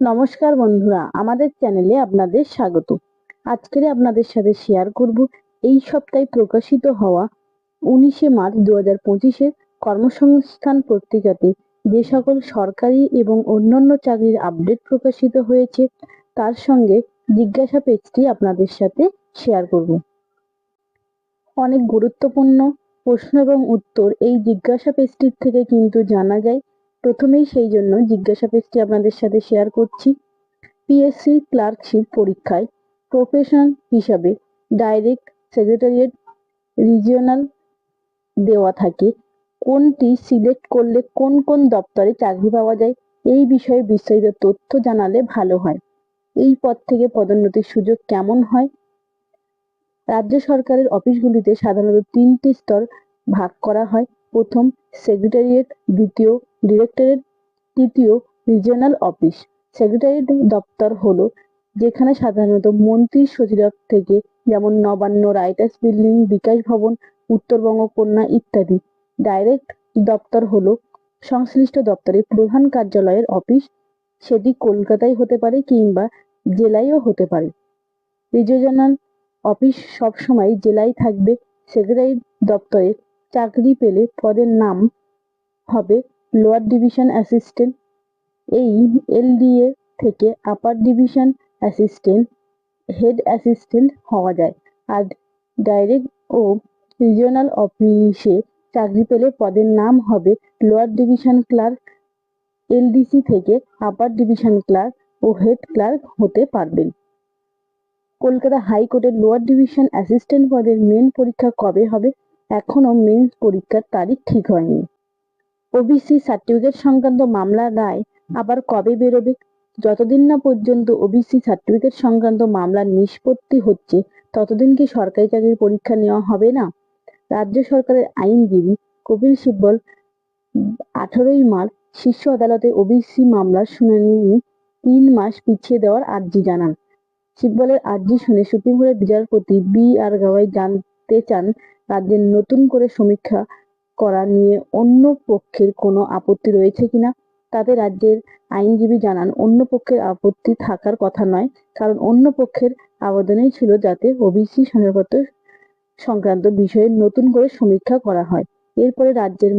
নমস্কার বন্ধুরা, আমাদের চ্যানেলে আপনাদের স্বাগত। আজকের আপনাদের সাথে শেয়ার করব এই সপ্তাহে প্রকাশিত হওয়া উনিশে মার্চ দু হাজার পঁচিশের কর্মসংস্থান পত্রিকাতে যে সকল সরকারি এবং অন্যান্য চাকরির আপডেট প্রকাশিত হয়েছে, তার সঙ্গে জিজ্ঞাসা পেজটি আপনাদের সাথে শেয়ার করব। অনেক গুরুত্বপূর্ণ প্রশ্ন এবং উত্তর এই জিজ্ঞাসা পেজটির থেকে কিন্তু জানা যায়। প্রথমেই সেই জন্য জিজ্ঞাসা পেজটি আপনাদের সাথে শেয়ার করছি। পিএসসি ক্লার্কশিপ পরীক্ষায় প্রফেশন হিসাবে ডাইরেক্ট সেক্রেটারিয়েট রিজিওনাল দেওয়া থাকে। কোনটি সিলেক্ট করলে কোন কোন দপ্তরে চাকরি পাওয়া যায় এই বিষয়ে বিস্তারিত তথ্য জানালে ভালো হয়। এই পদ থেকে পদোন্নতির সুযোগ কেমন হয়? রাজ্য সরকারের অফিসগুলিতে সাধারণত তিনটি স্তর ভাগ করা হয়। প্রথম সেক্রেটারিয়েট দ্বিতীয় ডিরেক্টরেট তৃতীয় রিজিওনাল অফিস সেক্রেটারিয়েট দপ্তর হলো যেখানে সাধারণত মন্ত্রী সচিব থেকে যেমন নবান্ন রাইটার্স বিল্ডিং বিকাশ ভবন, উত্তরবঙ্গ কন্যা ইত্যাদি। ডাইরেক্ট দপ্তর হলো সংশ্লিষ্ট দপ্তরের প্রধান কার্যালয়ের অফিস সেটি কলকাতায় হতে পারে কিংবা জেলায়ও হতে পারে। রিজিওনাল অফিস সবসময় জেলায় থাকবে। সেক্রেটারি দপ্তরে চাকরি পেলে পদের নাম হবে লোয়ার ডিভিশন অ্যাসিস্ট্যান্ট, এই এলডিএ থেকে upper division assistant, head assistant হওয়া যায়। আর ডাইরেক্ট ও রিজিওনাল অফিসে চাকরি পেলে পদের নাম হবে লোয়ার ডিভিশন ক্লার্ক, এলডিসি থেকে আপার ডিভিশন ক্লার্ক ও হেড ক্লার্ক হতে পারবেন। কলকাতা হাইকোর্টের লোয়ার ডিভিশন অ্যাসিস্ট্যান্ট পদের মেন পরীক্ষা কবে হবে? এখনও মেন পরীক্ষার তারিখ ঠিক হয়নি। ওবিসি সার্টিফিকেট সংক্রান্ত মামলার রায় আবার কবে বেরোবে? যতদিন না পর্যন্ত ওবিসি সার্টিফিকেট সংক্রান্ত মামলার নিষ্পত্তি হচ্ছে, ততদিন কি সরকারি চাকরির পরীক্ষা নেওয়া হবে না? রাজ্য সরকারের আইনজীবী কপিল সিব্বল আঠারোই মার্চ শীর্ষ আদালতে ওবিসি মামলার শুনানি তিন মাস পিছিয়ে দেওয়ার আর্জি জানান। সিব্বলের আর্জি শুনে সুপ্রিম কোর্টের বিচারপতি বি আর গাওয়াই জানতে চান, রাজ্যের নতুন করে সমীক্ষা করা নিয়ে অন্য পক্ষের কোনো আপত্তি রয়েছে কিনা? তাতে রাজ্যের আইনজীবী জানান, অন্য পক্ষের আপত্তি থাকার কথা নয়, কারণ অন্য পক্ষের আবেদনেই ছিল যাতে ওবিসি সনদপত্র সংক্রান্ত বিষয়ে নতুন করে সমীক্ষা করা হয়। এরপরে রাজ্যের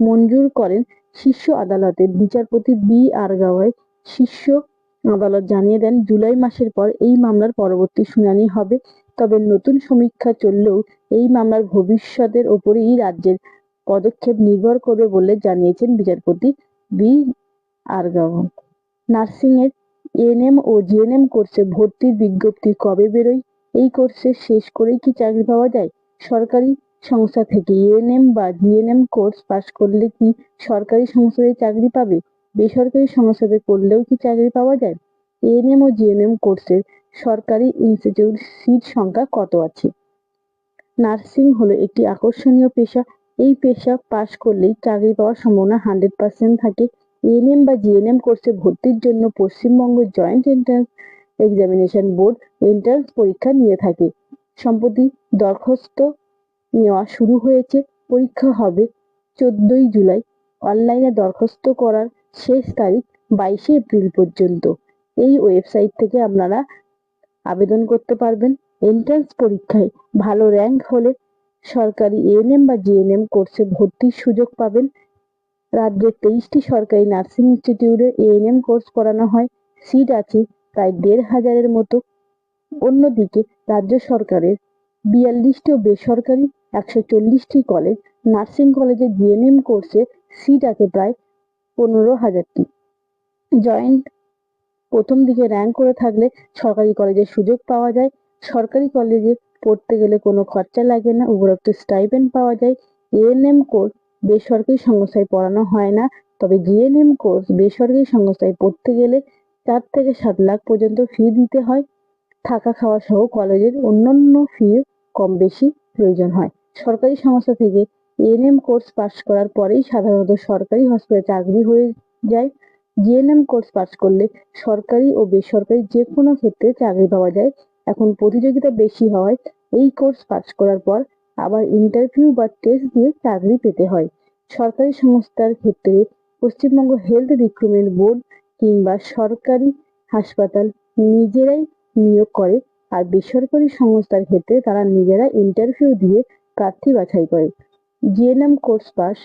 মঞ্জুর করেন শীর্ষ আদালতের বিচারপতি বি আর গাওয়াই শীর্ষ আদালত জানিয়ে দেন, জুলাই মাসের পর এই মামলার পরবর্তী শুনানি হবে। তবে নতুন সমীক্ষা চললেও এই মামলার ভবিষ্যতের ওপরেই রাজ্যের পদক্ষেপ নির্ভর করবে বলে জানিয়েছেন বিচারপতি বি আর গাওয়াই নার্সিং এর এএনএম ও জিএনএম কোর্সে ভর্তির বিজ্ঞপ্তি কবে বেরোয়? এই কোর্সে শেষ করেই কি চাকরি পাওয়া যায়? সরকারি সংস্থা থেকে এএনএম বা জিএনএম কোর্স পাশ করলে কি সরকারি সংস্থায় চাকরি পাবে? বেসরকারি সংস্থাতে করলেও কি চাকরি পাওয়া যায়? এএনএম ও জিএনএম কোর্সের সরকারি ইনস্টিটিউট সিট সংখ্যা কত আছে? নার্সিং হলো একটি আকর্ষণীয় পেশা এই পেশা পাশ করলেই চাকরি পাওয়ার সম্ভাবনা হান্ড্রেড পার্সেন্ট থাকে। এএনএম বা জিএনএম কোর্সে ভর্তির জন্য Paschimbanga joint entrance examination board entrance পরীক্ষা নিয়ে থাকে। সম্প্রতি দরখাস্ত নেওয়া শুরু হয়েছে। পরীক্ষা হবে চোদ্দই জুলাই। অনলাইনে দরখাস্ত করার শেষ তারিখ বাইশে এপ্রিল পর্যন্ত। এই ওয়েবসাইট থেকে আপনারা আবেদন করতে পারবেন। এন্ট্রান্স পরীক্ষায় ভালো র্যাঙ্ক হলে সরকারি এএনএম বা জিএনএম কোর্সে ভর্তির সুযোগ পাবেন। রাজ্যের তেইশটি সরকারি নার্সিং ইনস্টিটিউটে এএনএম কোর্স করানো হয়। সিট আছে প্রায় দেড় হাজারের মতো। অন্যদিকে রাজ্য সরকারের বিয়াল্লিশটি ও বেসরকারি, একশো চল্লিশটি কলেজ নার্সিং কলেজে জিএনএম কোর্সে সিট আছে প্রায় পনেরো হাজারটি। জয়েন্ট প্রথম দিকে র্যাঙ্ক করে থাকলে সরকারি কলেজের সুযোগ পাওয়া যায়। সরকারি কলেজে পড়তে গেলে কোনো খরচা লাগে না, উপরোক্ত স্টাইপেন্ড পাওয়া যায়। এএনএম কোর্স বেসরকারি সংস্থায় পড়ানো হয় না, তবে জিএনএম কোর্স বেসরকারি সংস্থায় পড়তে গেলে চার থেকে সাত লাখ পর্যন্ত ফি দিতে হয়। থাকা খাওয়া সহ কলেজের অন্যান্য ফি কম বেশি প্রয়োজন হয়। সরকারি সংস্থা থেকে এএনএম কোর্স পাশ করার পরেই সাধারণত সরকারি হসপিটালে চাকরি হয়ে যায়। জিএনএম কোর্স পাশ করলে সরকারি ও বেসরকারি যে কোনো ক্ষেত্রে চাকরি পাওয়া যায়। এখন প্রতিযোগিতা বেশি হওয়ায় এই কোর্স পাশ করার পর আবার ইন্টারভিউ বা টেস্ট দিয়ে চাকরি পেতে হয়। সরকারি সংস্থার ক্ষেত্রে পশ্চিমবঙ্গ হেলথ রিক্রুটমেন্ট বোর্ড কিংবা সরকারি হাসপাতাল নিজেরাই নিয়োগ করে আর বেসরকারি সংস্থার ক্ষেত্রে তারা নিজেরা ইন্টারভিউ দিয়ে প্রার্থী বাছাই করে। জিএনএম কোর্স পাস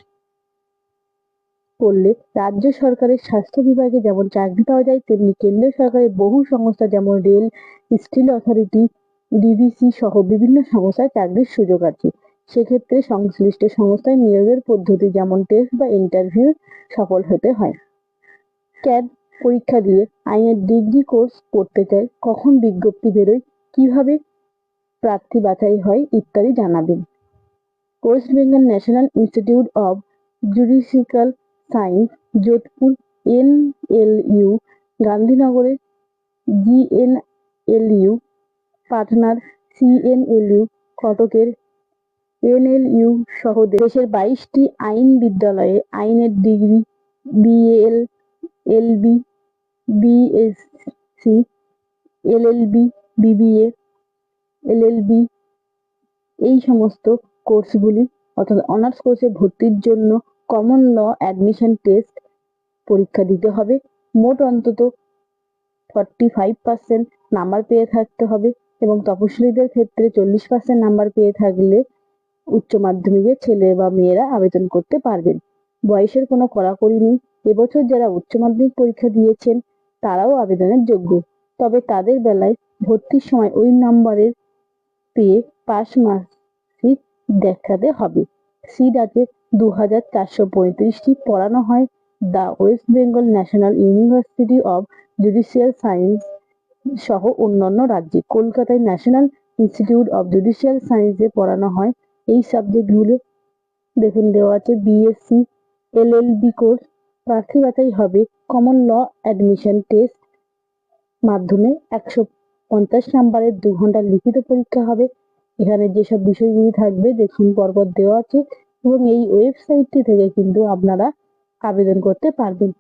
করলে রাজ্য সরকারের স্বাস্থ্য বিভাগে যেমন চাকরি পাওয়া যায়, তেমনি কেন্দ্রীয় সরকারের বহু সংস্থা যেমন রেল, স্টিল অথরিটি ডিভিসি সহ বিভিন্ন সংস্থায় চাকরির সুযোগ আছে। সেক্ষেত্রে সংশ্লিষ্ট সংস্থায় নিয়োগের পদ্ধতি যেমন টেস্ট বা ইন্টারভিউ সফল হতে হয়। ক্যাট পরীক্ষা দিয়ে আইনের ডিগ্রি কোর্স করতে চায়, কখন বিজ্ঞপ্তি বেরোয়, কীভাবে প্রার্থী বাছাই হয় ইত্যাদি জানাবেন। West Bengal national institute of judicial science Jodhpur N L U, গান্ধীনগরে GNLU পাটনার সি এন এল ইউ কটকের এনএলইউ সহ দেশের বাইশটি আইন বিদ্যালয়ে আইনের degree BL LB BSc LLB BBA LLB এই সমস্ত কোর্সগুলি অর্থাৎ অনার্স কোর্সে ভর্তির জন্য কমন ল অ্যাডমিশন টেস্ট পরীক্ষা দিতে হবে। মোট অন্তত ফর্টি ফাইভ পার্সেন্ট নাম্বার পেয়ে থাকতে হবে এবং তপশিলীদের ক্ষেত্রে চল্লিশ পার্সেন্ট নাম্বার পেয়ে থাকলে উচ্চ মাধ্যমিকে ছেলে বা মেয়েরা আবেদন করতে পারবেন। বয়সের কোনো কড়াকড়ি নেই। এবছর যারা উচ্চ মাধ্যমিক পরীক্ষা দিয়েছেন, তারাও আবেদনের যোগ্য। তবে তাদের বেলায় ভর্তির সময় ওই নাম্বারের পেয়ে পাস মার্কশিট দেখাতে হবে। সিট আছে দু হাজার চারশো পঁয়ত্রিশটি পড়ানো হয় the West Bengal national university of judicial science সহ অন্যান্য রাজ্যে। কলকাতায় ন্যাশনাল ইনস্টিটিউট অব জুডিশিয়াল সায়েন্সে পড়ানো হয়। এই সাবজেক্টগুলো দেখুন, দেওয়া আছে বিএসসি এলএলবি কোর্স প্রার্থী বাছাই হবে কমন ল অ্যাডমিশন টেস্ট মাধ্যমে একশো পঞ্চাশ নাম্বারের দু ঘণ্টা লিখিত পরীক্ষা হবে। এখানে যেসব বিষয়গুলি থাকবে, দেখুন, পরপর দেওয়া আছে এবং এই ওয়েবসাইটটি থেকে কিন্তু আপনারা আবেদন করতে পারবেন।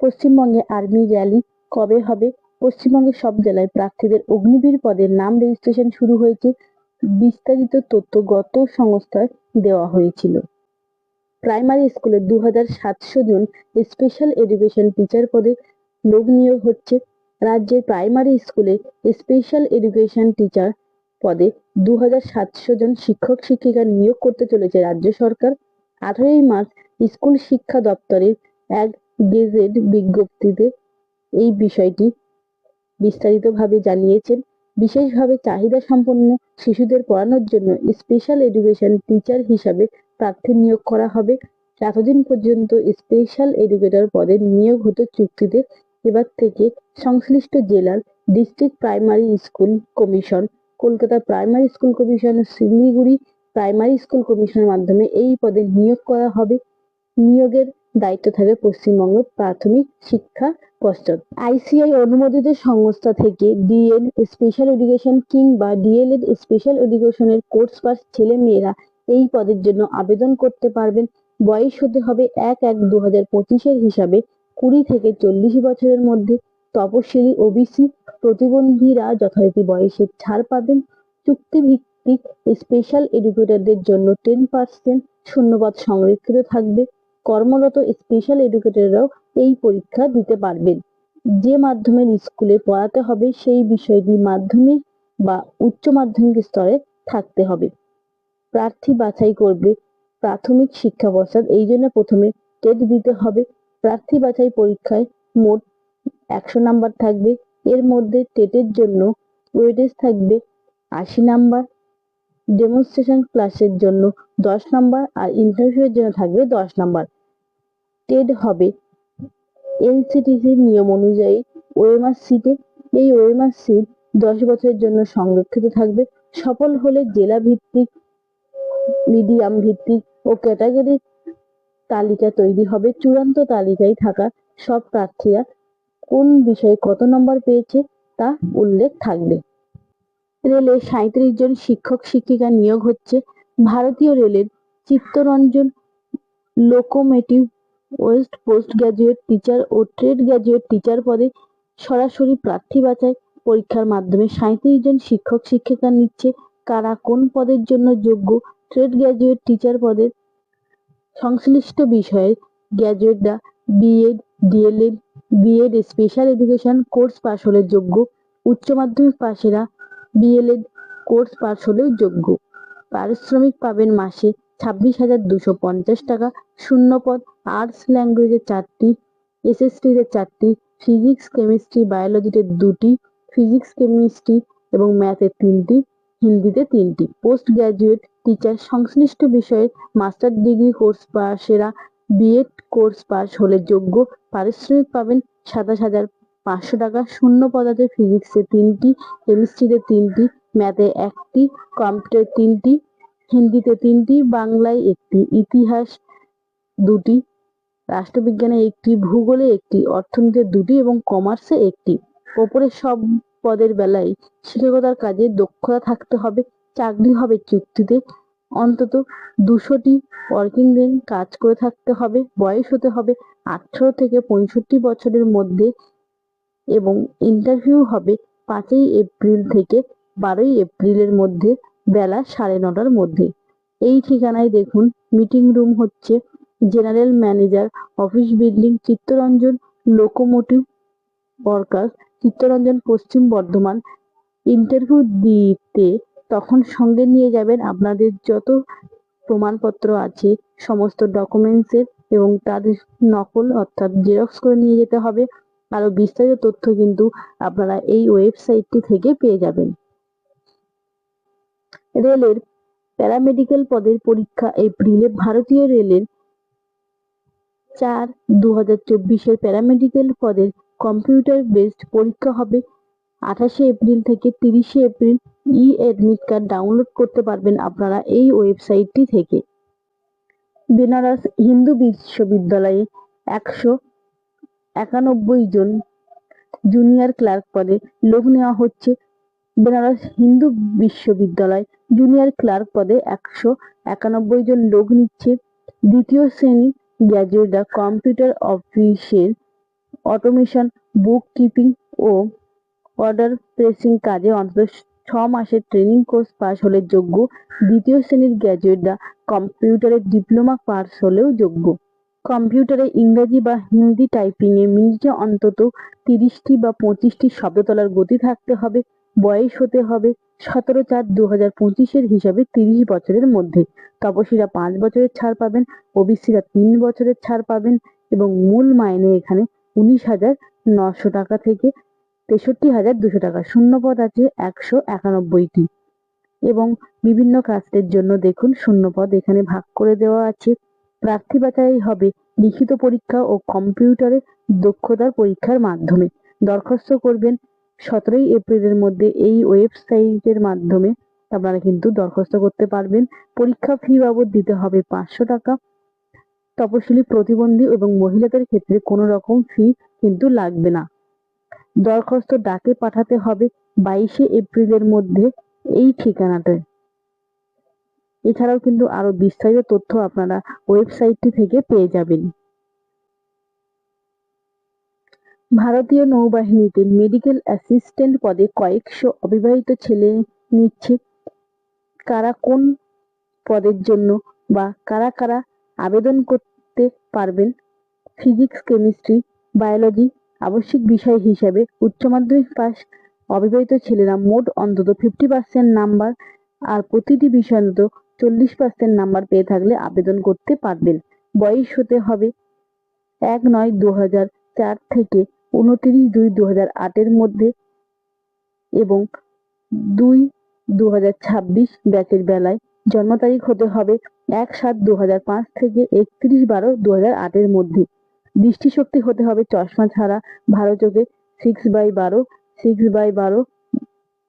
পশ্চিমবঙ্গে আর্মি র্যালি কবে হবে? পশ্চিমবঙ্গের সব জেলায় প্রার্থীদের অগ্নিবীর পদের নাম রেজিস্ট্রেশন শুরু হয়েছে। বিস্তারিত তথ্য গত সংস্থায় দেওয়া হয়েছিল। প্রাইমারি স্কুলে দু হাজার সাতশো জন স্পেশাল এডুকেশন টিচার পদে লোক নিয়োগ হচ্ছে। রাজ্যের প্রাইমারি স্কুলে স্পেশাল এডুকেশন টিচার পদে দু হাজার সাতশো জন শিক্ষক, শিক্ষিকা নিয়োগ করতে চলেছে রাজ্য সরকার। আঠারোই মার্চ স্কুল শিক্ষা দপ্তরের এক গেজেট বিজ্ঞপ্তিতে এই বিষয়টি বিস্তারিতভাবে জানিয়েছেন। বিশেষভাবে চাহিদা সম্পন্ন শিশুদের পড়ানোর জন্য স্পেশাল এডুকেশন টিচার হিসাবে প্রার্থী নিয়োগ করা হবে। এতদিন পর্যন্ত স্পেশাল এডুকেটর পদে নিয়োগ হতো চুক্তিতে। এবার থেকে সংশ্লিষ্ট জেলার district primary school commission Kolkata primary school commission Siliguri primary school কমিশনের মাধ্যমে এই পদে নিয়োগ করা হবে। নিয়োগের দায়িত্ব থাকবে পশ্চিমবঙ্গ প্রাথমিক শিক্ষা পর্ষদ। আইসিআই অনুমোদিত সংস্থা থেকে ডিএল স্পেশাল এডুকেশন কিংবা ডিএলএড স্পেশাল এডুকেশনের কোর্স পাস ছেলে মেয়েরা এই পদের জন্য আবেদন করতে পারবেন। বয়স হতে হবে এক এক দু হাজার পঁচিশের হিসাবে কুড়ি থেকে চল্লিশ বছরের মধ্যে। তপশিলি ওবিসি প্রতিবন্ধীরা যথারীতি বয়সের ছাড় পাবেন। চুক্তিভিত্তিক স্পেশাল এডুকেটরদের জন্য টেন পার্সেন্ট শূন্যপদ সংরক্ষিত থাকবে। কর্মরত স্পেশাল এডুকেটররাও এই পরীক্ষা দিতে পারবেন। যে মাধ্যমের স্কুলে পড়াতে হবে, সেই বিষয়টি মাধ্যমিক বা উচ্চ মাধ্যমিক স্তরে থাকতে হবে। প্রার্থী বাছাই করবে প্রাথমিক শিক্ষা পর্ষদ, এই জন্য প্রথমে টেট দিতে হবে। প্রার্থী বাছাই পরীক্ষায় মোট একশো নাম্বার থাকবে। এর মধ্যে টেটের জন্য ওয়েটেজ থাকবে আশি নাম্বার। ডেমনস্ট্রেশন ক্লাসের জন্য দশ নাম্বার আর ইন্টারভিউয়ের জন্য থাকবে দশ নাম্বার। টেট হবে এনসিটিসির নিয়ম অনুযায়ী ওএমআর সিটে এই ওএমআর সিট দশ বছরের জন্য সংরক্ষিত থাকবে। সফল হলে জেলা ভিত্তিক মিডিয়াম ভিত্তিক ও ক্যাটাগরি তালিকা তৈরি হবে। চূড়ান্ত তালিকায় থাকা সব প্রার্থীরা কোন বিষয়ে কত নম্বর পেয়েছে তা উল্লেখ থাকবে। রেলে সাঁত্রিশ জন শিক্ষক শিক্ষিকা নিয়োগ হচ্ছে। ভারতীয় রেলের Chittaranjan locomotive west post graduate teacher ও ট্রেড গ্রাজুয়েট টিচার পদে সরাসরি প্রার্থী বাছাই পরীক্ষার মাধ্যমে সাঁত্রিশ জন শিক্ষক শিক্ষিকা নিচ্ছে। কারা কোন পদের জন্য যোগ্য? ট্রেড গ্রাজুয়েট টিচার পদের সংশ্লিষ্ট বিষয়ের গ্র্যাজুয়েটরা BEd DLEd BEd special education course pass হলে যোগ্য। উচ্চ মাধ্যমিক পাশেরা বিএলএড কোর্স পাশ হলেও যোগ্য। পারিশ্রমিক পাবেন মাসে ছাব্বিশ হাজার দুশো পঞ্চাশ টাকা। শূন্য পদ আর্টস ল্যাঙ্গুয়েজে চারটি এসএসটিতে চারটি ফিজিক্স কেমিস্ট্রি বায়োলজিতে দুটি ফিজিক্স কেমিস্ট্রি এবং ম্যাথে তিনটি হিন্দিতে তিনটি। পোস্ট গ্রাজুয়েট টিচার সংশ্লিষ্ট বিষয়ে মাস্টার ডিগ্রি কোর্স পাশেরা বিএড কোর্স পাস হলে যোগ্য পারিশ্রমিক পাবেন সাতাশ হাজার পাঁচশো টাকা। শূন্য পদার্থে ফিজিক্সে তিনটি কেমিস্ট্রিতে তিনটি ম্যাথে একটি কম্পিউটার তিনটি হিন্দিতে তিনটি, বাংলায় একটি, ইতিহাস দুটি, রাষ্ট্রবিজ্ঞানে একটি, ভূগোলে একটি, অর্থনীতিতে দুটি এবং কমার্সে একটি। ওপরে সব পদের বেলায় শিক্ষকতার কাজে দক্ষতা থাকতে হবে, চাকরি হবে চুক্তিতে অন্তত দুশোটি ওয়ার্কিং দিন কাজ করে থাকতে হবে, বয়স হতে হবে আঠারো থেকে পঁয়ষট্টি বছরের মধ্যে এবং ইন্টারভিউ হবে পাঁচই এপ্রিল থেকে বারোই এপ্রিলের মধ্যে, বেলা সাড়ে নটার মধ্যে। এই ঠিকানায় দেখুন মিটিং রুম হচ্ছে general manager office building Chittaranjan locomotive worker Chittaranjan পশ্চিম বর্ধমান। ইন্টারভিউ দিতে তখন সঙ্গে নিয়ে যাবেন আপনাদের যত প্রমাণপত্র আছে, সমস্ত ডকুমেন্টসের এবং তাদের নকল অর্থাৎ জেরক্স করে নিয়ে যেতে হবে। আরও বিস্তারিত তথ্য কিন্তু আপনারা এই ওয়েবসাইটটি থেকে পেয়ে যাবেন। রেলের প্যারামেডিক্যাল পদের পরীক্ষা এপ্রিলে ভারতীয় রেলের চার দু হাজার চব্বিশের প্যারামেডিক্যাল পদের কম্পিউটার বেসড পরীক্ষা হবে। আঠাশে এপ্রিল থেকে তিরিশে April E admit card download করতে পারবেন আপনারা এই ওয়েবসাইটটি থেকে। বেনারস হিন্দু বিশ্ববিদ্যালয়ে একশো একানব্বই জন জুনিয়র ক্লার্ক পদে লোক নেওয়া হচ্ছে। বেনারস হিন্দু বিশ্ববিদ্যালয় জুনিয়র ক্লার্ক পদে একশো একানব্বই জন লোক নিচ্ছে। দ্বিতীয় শ্রেণি গ্র্যাজুয়েটরা কম্পিউটার অফিসের অটোমেশন বুক কিপিং ও অর্ডার প্রেসিং কাজে অন্তত ছ মাসের ট্রেনিং কোর্স পাস হলে যোগ্য। দ্বিতীয় শ্রেণির গ্র্যাজুয়েটরা কম্পিউটারে ডিপ্লোমা পাস হলেও যোগ্য। কম্পিউটারে ইংরাজি বা হিন্দি টাইপিং এ মিনিটে অন্তত তিরিশটি বা পঁচিশটি শব্দ তোলার গতি থাকতে হবে, বয়স হতে হবে সতেরো চার দু হাজার পঁচিশের হিসাবে তিরিশ বছরের মধ্যে। তপসীরা পাঁচ বছরের ছাড় পাবেন, ওবিসিরা তিন বছরের ছাড় পাবেন এবং মূল মাইনে এখানে উনিশ হাজার নশো টাকা থেকে তেষট্টি হাজার দুশো টাকা। শূন্য পদ আছে একশো একানব্বইটি। এবং বিভিন্ন কাস্টের জন্য দেখুন শূন্য পদ এখানে ভাগ করে দেওয়া আছে। প্রার্থী বাছাই হবে লিখিত পরীক্ষা ও কম্পিউটারে দক্ষতার পরীক্ষার মাধ্যমে। দরখাস্ত করবেন সতেরোই এপ্রিলের মধ্যে এই ওয়েবসাইটের মাধ্যমে। আপনারা কিন্তু দরখাস্ত করতে পারবেন। পরীক্ষা ফি বাবদ দিতে হবে পাঁচশো টাকা। তপশিলি প্রতিবন্ধী এবং মহিলাদের ক্ষেত্রে কোনো রকম ফি কিন্তু লাগবে না। দরখাস্ত ডাকে পাঠাতে হবে বাইশে এপ্রিলের মধ্যে এই ঠিকানাটায় এছাড়াও কিন্তু আরও বিস্তারিত তথ্য আপনারা ওয়েবসাইটটি থেকে পেয়ে যাবেন। ভারতীয় নৌবাহিনীতে মেডিকেল অ্যাসিস্ট্যান্ট পদে কয়েকশো অবিবাহিত ছেলে নিচ্ছে। কারা কোন পদের জন্য বা কারা কারা আবেদন করতে পারবেন? ফিজিক্স, কেমিস্ট্রি, বায়োলজি আবশ্যিক বিষয় হিসাবে উচ্চ মাধ্যমিক পাস অবিবাহিত ছেলেরা মোট অন্তত ফিফটি পার্সেন্ট নাম্বার আর প্রতিটি বিষয় অন্তত চল্লিশ পার্সেন্ট নাম্বার পেয়ে থাকলে আবেদন করতে পারবেন। বয়স হতে হবে এক নয় দু হাজার চার থেকে উনত্রিশ দুই দু হাজার আটের মধ্যে এবং দুই দু হাজার ছাব্বিশ ব্যাচের বেলায় জন্ম তারিখ হতে হবে এক সাত দু হাজার পাঁচ থেকে একত্রিশ বারো দু হাজার আটের মধ্যে। দৃষ্টিশক্তি হতে হবে চশমা ছাড়া। ভালো চোখে সিক্স বাই বারো সিক্স বাই বারো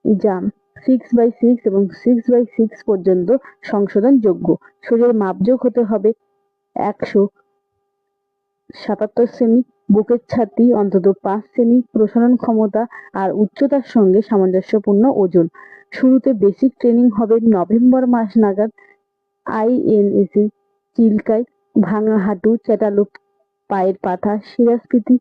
জাম। সিক্স বাই সিক্স এবং সিক্স বাই সিক্স পর্যন্ত সংশোধন যোগ্য। শরীরের মাপযোগ হতে হবে একশো সাতাত্তর সেমি। বুকের ছাতি অন্তত পাঁচ সেমি। প্রসারণ ক্ষমতা আর উচ্চতার সঙ্গে সামঞ্জস্যপূর্ণ ওজন। শুরুতে বেসিক ট্রেনিং হবে নভেম্বর মাস নাগাদ। আইএনএসি চিল্কায়, ভাঙা হাঁটু চেটালো পায়ের পাতা, শিরাস্ফীতি,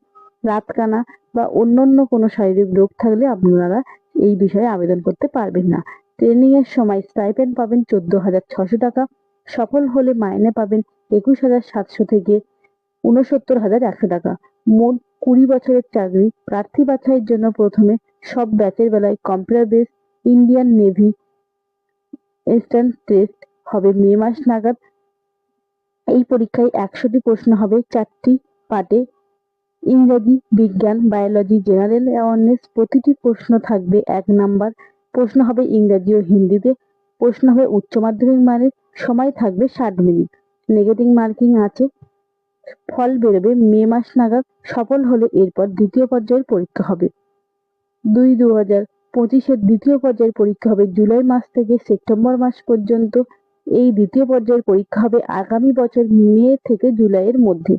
রাতকানা বা অন্যান্য কোনো শারীরিক রোগ থাকলে আপনারা এই বিষয়ে আবেদন করতে পারবেন না। ট্রেনিং এর সময় স্টাইপেন্ড পাবেন চোদ্দ হাজার ছশো টাকা। সফল হলে মাইনে পাবেন একুশ হাজার সাতশো থেকে উনসত্তর হাজার একশো টাকা। মোট কুড়ি বছরের চাকরি। প্রার্থী বাছাইয়ের জন্য প্রথমে সব ব্যাচের বেলায় computer base, Indian navy entrance test হবে মে মাস নাগাদ। এই পরীক্ষায় একশোটি প্রশ্ন হবে। চারটি পার্টে ইংরেজি, বিজ্ঞান, বায়োলজি, জেনারেল অ্যাওয়ারনেস প্রতিটি প্রশ্ন থাকবে এক নাম্বার। প্রশ্ন হবে ইংরেজি ও হিন্দিতে। প্রশ্ন হবে উচ্চ মাধ্যমিক মানের। সময় থাকবে ষাট মিনিট। নেগেটিভ মার্কিং আছে। ফল বেরোবে মে মাস নাগাদ। সফল হলে এরপর দ্বিতীয় পর্যায়ের পরীক্ষা হবে। দুই দু হাজার পঁচিশের দ্বিতীয় পর্যায়ের পরীক্ষা হবে জুলাই মাস থেকে সেপ্টেম্বর মাস পর্যন্ত। এই দ্বিতীয় পর্যায়ের পরীক্ষা হবে আগামী বছর মে থেকে জুলাইয়ের মধ্যে।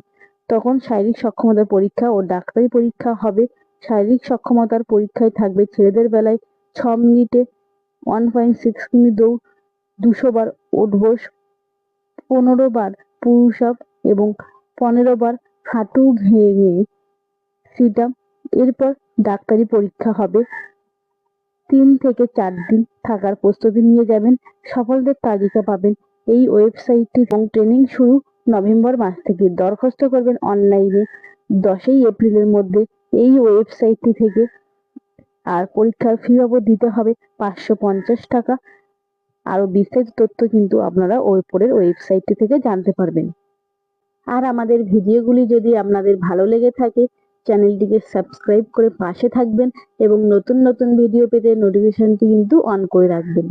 তখন শারীরিক সক্ষমতার পরীক্ষা ও ডাক্তারি পরীক্ষা হবে। শারীরিক সক্ষমতার পরীক্ষায় থাকবে ছেলেদের বেলায় ছ মিনিটে ওয়ান পয়েন্ট সিক্স কিমি দৌড়, দুশো বার ওঠবোস পনেরো বার আপ এবং পনেরো বার হাঁটু ভেঙে সিট আপ এরপর ডাক্তারি পরীক্ষা হবে। তিন থেকে চার দিন থাকার প্রস্তুতি নিয়ে যাবেন। সফলদের তালিকা পাবেন এই ওয়েবসাইটটি এবং ট্রেনিং শুরু নভেম্বর মাস থেকে। দরখাস্ত করবেন অনলাইনে দশই এপ্রিলের মধ্যে। এই ওয়েবসাইটটি থেকে আর পরীক্ষার ফি বাবদ দিতে হবে পাঁচশো পঞ্চাশ টাকা। আরও বিস্তারিত তথ্য কিন্তু আপনারা ওপরের ওয়েবসাইটটি থেকে জানতে পারবেন। আর আমাদের ভিডিওগুলি যদি আপনাদের ভালো লেগে থাকে চ্যানেলটিকে সাবস্ক্রাইব করে পাশে থাকবেন এবং নতুন নতুন ভিডিও পেতে নোটিফিকেশনটি কিন্তু অন করে রাখবেন।